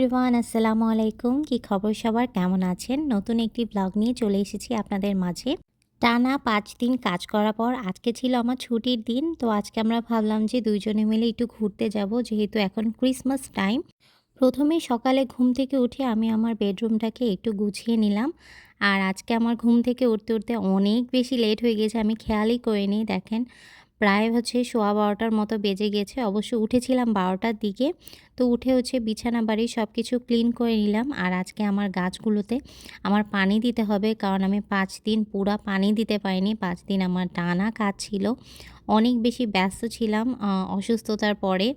Everyone আসসালামু আলাইকুম। কি খবর সবার? কেমন আছেন? নতুন একটি ব্লগ নিয়ে চলে এসেছি আপনাদের মাঝে। টানা পাঁচ দিন কাজ করার পর আজকে ছিল আমার ছুটির দিন, তো আজকে আমরা ভাবলাম যে দুইজনে মিলে একটু ঘুরতে যাব, যেহেতু এখন ক্রিসমাস টাইম প্রথমে সকালে ঘুম থেকে উঠে আমি আমার বেডরুমটাকে একটু গুছিয়ে নিলাম। আর আজকে আমার ঘুম থেকে উঠতে উঠতে অনেক বেশি লেট হয়ে গেছে, আমি খেয়ালই করিনি, দেখেন। প্রায় হচ্ছে সোয়া বারোটার মতো বেজে গেছে, অবশ্য উঠেছিলাম বারোটার দিকে। তো উঠে হচ্ছে বিছানা বাড়ি সব কিছু ক্লিন করে নিলাম। আর আজকে আমার গাছগুলোতে আমার পানি দিতে হবে, কারণ আমি পাঁচ দিন পুরা পানি দিতে পারিনি, পাঁচ দিন আমার টানা কাজ ছিল। অনেক বেশি ব্যস্ত ছিলাম অসুস্থতার পরে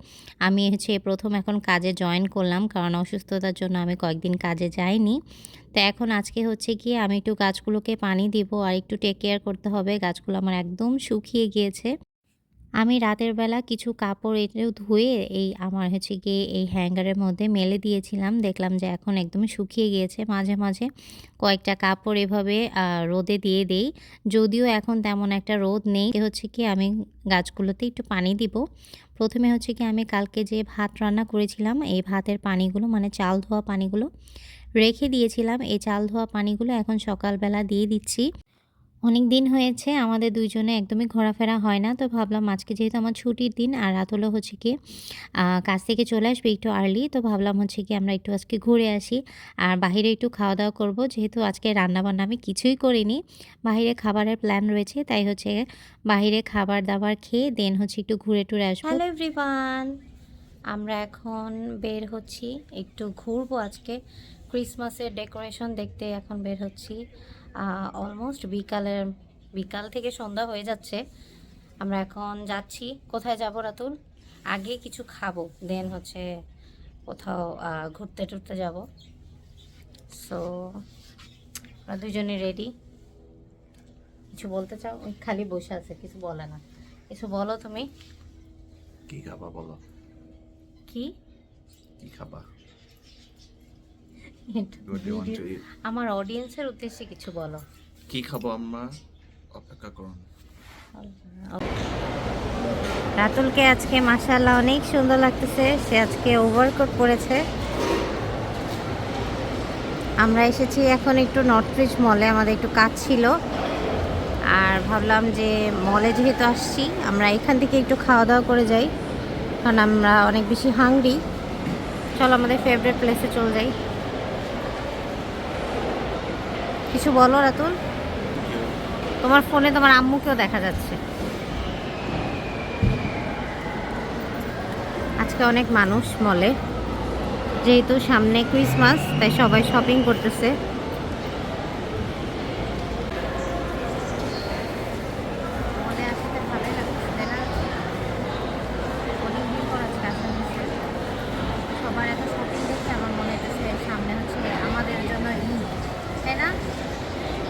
আমি হচ্ছে প্রথম এখন কাজে জয়েন করলাম, কারণ অসুস্থতার জন্য আমি কয়েকদিন কাজে যাইনি। তো এখন আজকে হচ্ছে গিয়ে আমি একটু গাছগুলোকে পানি দিব, আর একটু টেক কেয়ার করতে হবে। গাছগুলো আমার একদম শুকিয়ে গিয়েছে। আমি রাতের বেলা কিছু কাপড় এটাও ধুয়ে এই আমার হচ্ছে গিয়ে এই হ্যাঙ্গারের মধ্যে মেলে দিয়েছিলাম। দেখলাম যে এখন একদম শুকিয়ে গিয়েছে। মাঝে মাঝে কয়েকটা কাপড় এভাবে রোদে দিয়ে দেই। যদিও এখন তেমন একটা রোদ নেই। হচ্ছে কি আমি গাছগুলোতে একটু পানি দিব। প্রথমে হচ্ছে কি আমি কালকে যে ভাত রান্না করেছিলাম, এই ভাতের পানিগুলো মানে চাল ধোয়া পানিগুলো রেখে দিয়েছিলাম। এই চাল ধোয়া পানিগুলো এখন সকালবেলা দিয়ে দিচ্ছি। অনেক দিন হয়েছে, আমাদের দুইজনে একদমই ঘোরাফেরা হয় না। তো ভাবলাম আজকে যেহেতু আমার ছুটির দিন আর রাত হলো হচ্ছে কি কাজ থেকে চলে আসবে একটু আর্লি তো ভাবলাম হচ্ছে কি আমরা একটু আজকে ঘুরে আসি। আর বাইরে একটু খাওয়া দাওয়া করব, যেহেতু আজকে রান্নাবান্না আমি কিছুই করিনি। বাইরে খাবারের প্ল্যান রয়েছে, তাই হচ্ছে বাইরে খাবার দাবার খেয়ে দেন হচ্ছে একটু ঘুরে টুরে আসব। হ্যালো এভরিওয়ান আমরা এখন বের হচ্ছি, একটু ঘুরবো আজকে। ক্রিসমাসের ডেকোরেশন দেখতে এখন বের হচ্ছি। অলমোস্ট বিকালের বিকাল থেকে সন্ধ্যা হয়ে যাচ্ছে। আমরা এখন যাচ্ছি। কোথায় যাব রাতুল? আগে কিছু খাব দেন হচ্ছে কোথাও ঘুরতে টুরতে যাব। সো আমরা দুজনে রেডি কিছু বলতে চাও? ওই খালি বসে আছে কিছু বলে না। কিছু বলো তুমি। কি খাবা বলো? কি? কি খাবা? আমার অডিয়েন্সের উদ্দেশ্যে কিছু বলো। কি খাব আম্মা? অপেক্ষা করুন। রাতুলকে আজকে মাসাল্লাহ অনেক সুন্দর লাগতেছে। সে আজকে ওভারকোট পরেছে। আমরা এসেছি এখন একটু নর্থব্রিজ মলে আমাদের একটু কাজ ছিল। আর ভাবলাম যে মলে যেহেতু আসছি আমরা এখান থেকে একটু খাওয়া দাওয়া করে যাই। কারণ আমরা অনেক বেশি হাংরি চলো আমাদের ফেভারিট প্লেসে চলে যাই। কিছু বলো রাতুল। তোমার ফোনে তোমার আম্মুকেও দেখা যাচ্ছে। আজকে অনেক মানুষ মলে। যেহেতু সামনে ক্রিসমাস, তাই সবাই শপিং করতেছে মলে আসতে ভালোই লাগতেছে, তাই না? অনেকদিন পর আজকে আসা হয়েছে। সবার এত শপিং দেখে আমার মনে হচ্ছে সামনে হচ্ছে আমাদের জন্য ঈদ তাই না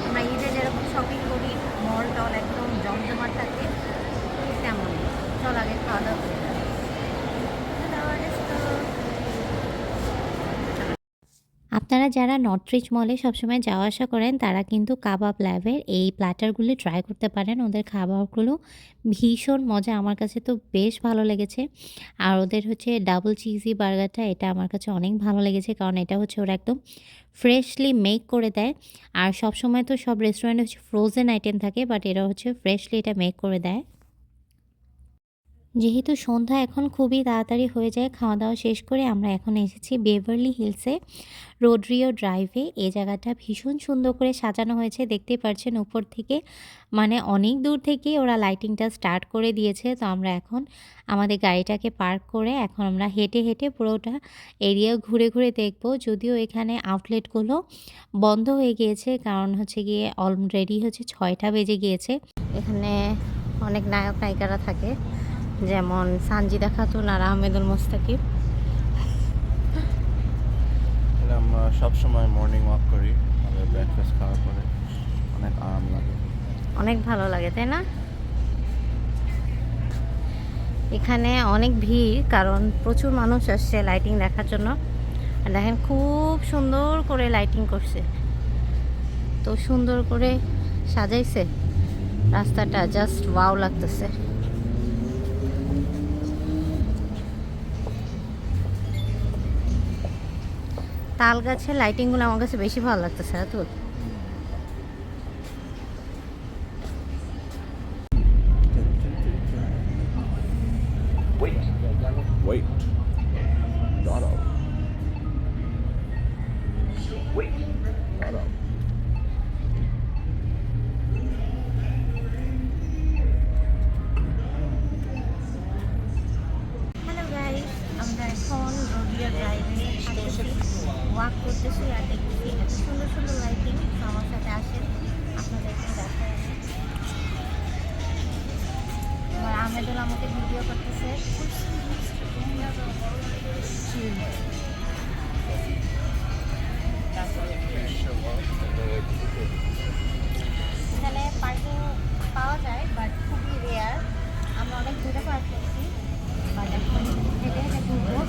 আমরা ঈদে যেরকম শপিং করি মল টল একদম জমজমাট থাকে ঠিক তেমন চল আগে খাওয়া দাওয়া করি আপনারা যারা নর্থরিচ মলে সবসময় যাওয়া আসা করেন, তারা কিন্তু কাবাব ল্যাবের এই প্ল্যাটারগুলি ট্রাই করতে পারেন। ওদের খাবারগুলো ভীষণ মজা। আমার কাছে তো বেশ ভালো লেগেছে। আর ওদের হচ্ছে ডাবল চিজি বার্গারটা এটা আমার কাছে অনেক ভালো লেগেছে। কারণ এটা হচ্ছে ওরা একদম ফ্রেশলি মেক করে দেয়। আর সবসময় তো সব রেস্টুরেন্টে হচ্ছে ফ্রোজেন আইটেম থাকে বাট এরা হচ্ছে ফ্রেশলি এটা মেক করে দেয়। যেহেতু সন্ধ্যা এখন খুবই তাড়াতাড়ি হয়ে যায় খাওয়া দাওয়া শেষ করে আমরা এখন এসেছি বেভারলি হিলসে রোডরিও ড্রাইভে এই জায়গাটা ভীষণ সুন্দর করে সাজানো হয়েছে দেখতে পাচ্ছেন উপর থেকে। মানে অনেক দূর থেকে ওরা লাইটিংটা স্টার্ট করে দিয়েছে। তো আমরা এখন আমাদের গাড়িটাকে পার্ক করে এখন আমরা হেঁটে হেঁটে পুরোটা এরিয়া ঘুরে ঘুরে দেখব। যদিও এখানে আউটলেটগুলো বন্ধ হয়ে গিয়েছে, কারণ হচ্ছে গিয়ে অলরেডি হচ্ছে, ছয়টা বেজে গিয়েছে। এখানে অনেক নায়ক নায়িকারা থাকে। যেমন সানজিদা খাতুন আর আহমেদুল মোস্তাকিব। আমরা সবসময় মর্নিং ওয়াক করি আমাদের ব্রেকফাস্ট খাওয়ার পরে। অনেক আরাম লাগে। অনেক ভালো লাগে তাই না? এখানে অনেক ভিড় কারণ প্রচুর মানুষ আসছে লাইটিং দেখার জন্য। আর দেখেন খুব সুন্দর করে লাইটিং করছে। তো সুন্দর করে সাজাইছে। রাস্তাটা জাস্ট ওয়াও লাগতেছে। তাল গাছের লাইটিংগুলো আমার কাছে বেশি ভালো লাগতেছে রাতুল ওয়াক করতেছি আর দেখতেছি এত সুন্দর সুন্দর লাইটিং আমার সাথে আসেন আপনাদেরকে দেখায় আমি আমার আমেদুল আমাকে ভিডিও করতেছে। এখানে পার্কিং পাওয়া যায় বাট খুবই রেয়ার আমরা অনেক দূরে পার্ক করছি বাট এখন হেঁটে হেঁটে ঘুরবো।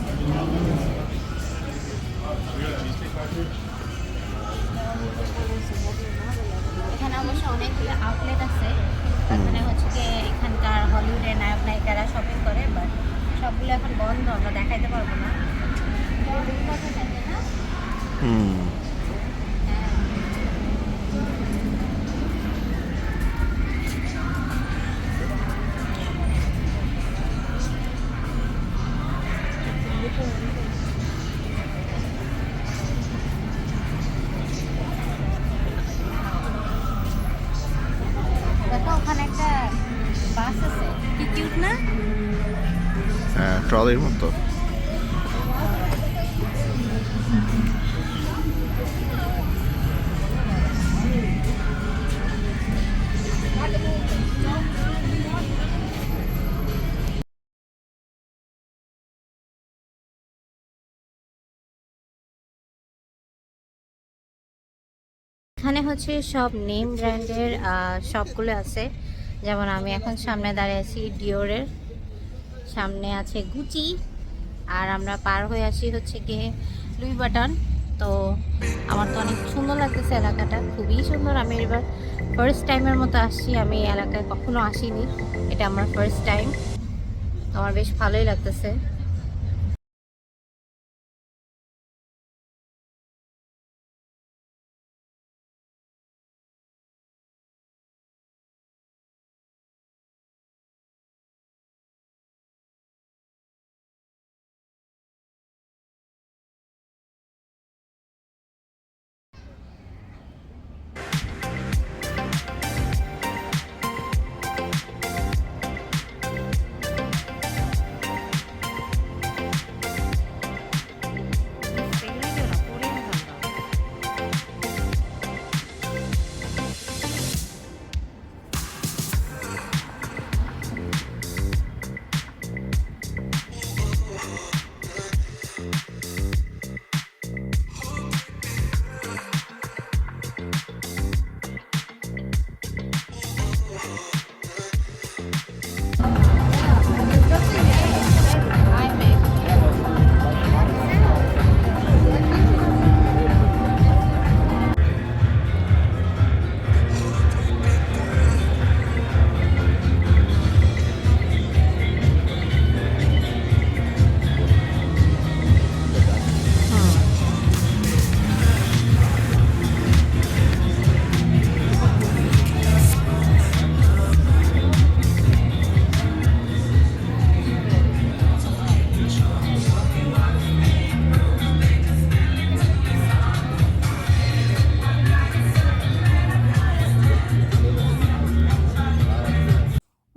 এখানে অবশ্য অনেকগুলো আউটলেট আছে। এখানে হচ্ছে গিয়ে এখানকার হলিউডে নায়ক নায়িকারা শপিং করে বাট সবগুলো এখন বন্ধ আমরা দেখাইতে পারব না। Hmm. কিউট না? হ্যাঁ ট্রলির মতো। এখানে হচ্ছে সব নেম ব্র্যান্ডের সবগুলো আছে। যেমন আমি এখন সামনে দাঁড়িয়ে আছি ডিওরের। সামনে আছে গুচি। আর আমরা পার হয়ে আসি হচ্ছে গিয়ে লুই বাটন তো আমার তো অনেক সুন্দর লাগতেছে এলাকাটা, খুবই সুন্দর। আমি এবার ফার্স্ট টাইমের মতো আসছি। আমি এলাকায় কখনো আসিনি। এটা আমার ফার্স্ট টাইম আমার বেশ ভালোই লাগতেছে।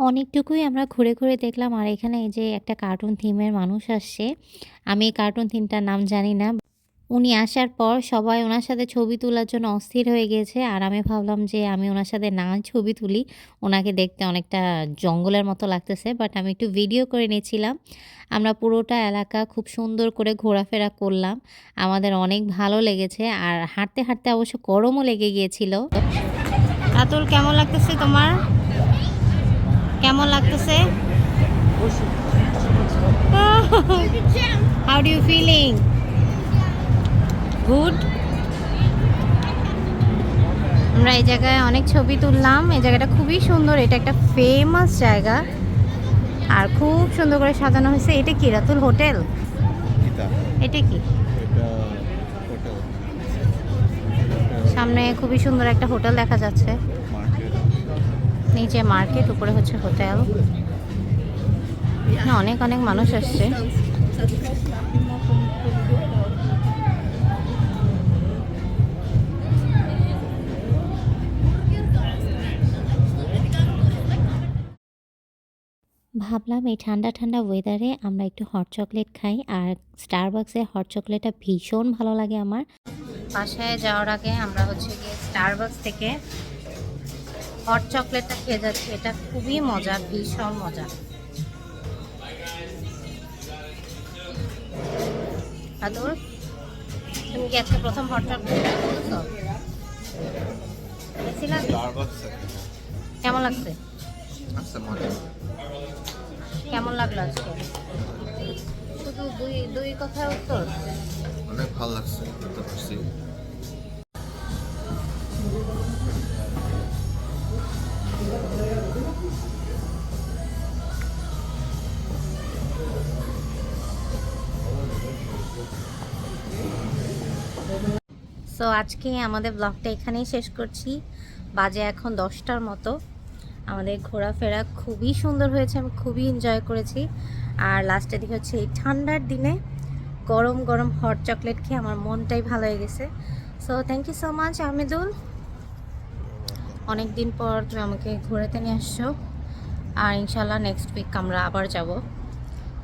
অনেকটুকুই আমরা ঘুরে ঘুরে দেখলাম। আর এখানে এই যে একটা কার্টুন থিমের মানুষ আসছে। আমি এই কার্টুন থিমটার নাম জানি না। উনি আসার পর সবাই ওনার সাথে ছবি তোলার জন্য অস্থির হয়ে গেছে আর আমি ভাবলাম যে আমি ওনার সাথে না ছবি তুলি, ওনাকে দেখতে অনেকটা জঙ্গলের মতো লাগতেছে। বাট আমি একটু ভিডিও করে নিয়েছিলাম। আমরা পুরোটা এলাকা খুব সুন্দর করে ঘোরাফেরা করলাম। আমাদের অনেক ভালো লেগেছে। আর হাঁটতে হাঁটতে অবশ্য গরমও লেগে গিয়েছিল। রাতুল কেমন লাগতেছে তোমার? কেমন লাগতেছে? How do you feeling good আমরা এই জায়গায় অনেক ছবি তুললাম। এই জায়গাটা খুবই সুন্দর। এটা একটা ফেমাস জায়গা। আর খুব সুন্দর করে সাজানো হয়েছে। এটা কি রাতুল হোটেল? এটা এটা কি সামনে খুবই সুন্দর একটা হোটেল দেখা যাচ্ছে। নিচে মার্কেট উপরে হচ্ছে হোটেল না অনেক অনেক মানুষ আসছে। ভাবলাম এই ঠান্ডা ঠান্ডা ওয়েদারে আমরা একটু হট চকলেট খাই আর স্টারবাক্সের হট চকলেটটা ভীষণ ভালো লাগে আমার। বাসায় যাওয়ার আগে আমরা হচ্ছে গিয়ে স্টারবাক্স থেকে হট চকলেটটা খেয়ে যাচ্ছি এটা খুবই মজা ভীষণ মজা। আদর তুমি কি আজকে প্রথম হট চকলেট বেশি কেমন লাগছে? আচ্ছা কেমন লাগল আজকে? শুধু দুই দুই কথায় উত্তর? অনেক ভালো লাগছে পারছি। সো আজকে আমাদের ব্লগটা এখানেই শেষ করছি। বাজে এখন দশটার মতো। আমাদের ঘোরাফেরা খুবই সুন্দর হয়েছে, আমি খুবই এনজয় করেছি। আর লাস্টের দিকে হচ্ছে এই ঠান্ডার দিনে গরম গরম হট চকলেট খেয়ে আমার মনটাই ভালো হয়ে গেছে। So thank you so much Ahmedul অনেক দিন পর তুমি আমাকে ঘোরাতে নিয়ে আসছো। আর ইনশাল্লাহ নেক্সট উইক আমরা আবার যাব।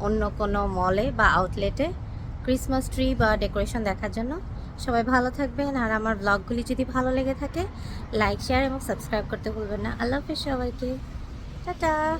অন্য কোনো মলে বা আউটলেটে ক্রিসমাস ট্রি বা ডেকোরেশন দেখার জন্য। সবাই ভালো থাকবেন, আর আমার ব্লগগুলি যদি ভালো লেগে থাকে লাইক শেয়ার এবং সাবস্ক্রাইব করতে ভুলবেন না। আল্লাহ হাফিজ সবাইকে। টাটা।